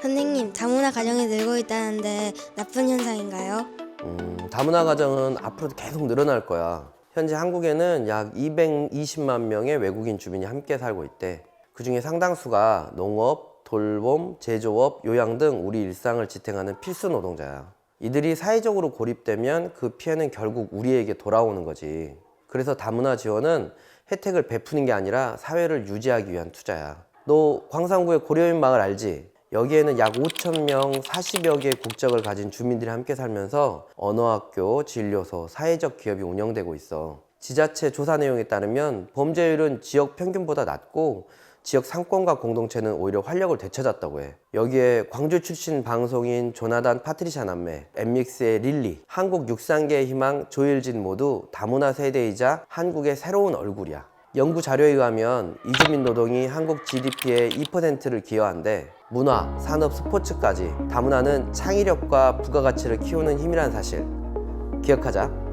선생님, 다문화 가정이 늘고 있다는데 나쁜 현상인가요? 음, 다문화 가정은 앞으로도 계속 늘어날 거야. 현재 한국에는 약 220만 명의 외국인 주민이 함께 살고 있대. 그 중에 상당수가 농업, 돌봄, 제조업, 요양 등 우리 일상을 지탱하는 필수 노동자야. 이들이 사회적으로 고립되면 그 피해는 결국 우리에게 돌아오는 거지. 그래서 다문화 지원은 혜택을 베푸는 게 아니라 사회를 유지하기 위한 투자야. 너 광산구의 고려인 마을 알지? 여기에는 약 5천 명 40여 개의 국적을 가진 주민들이 함께 살면서 언어학교, 진료소, 사회적 기업이 운영되고 있어. 지자체 조사 내용에 따르면 범죄율은 지역 평균보다 낮고 지역 상권과 공동체는 오히려 활력을 되찾았다고 해. 여기에 광주 출신 방송인 조나단 파트리샤 남매, 엠믹스의 릴리, 한국 육상계의 희망 조일진 모두 다문화 세대이자 한국의 새로운 얼굴이야. 연구 자료에 의하면 이주민 노동이 한국 GDP의 2%를 기여한데 문화, 산업, 스포츠까지 다문화는 창의력과 부가가치를 키우는 힘이란 사실 기억하자.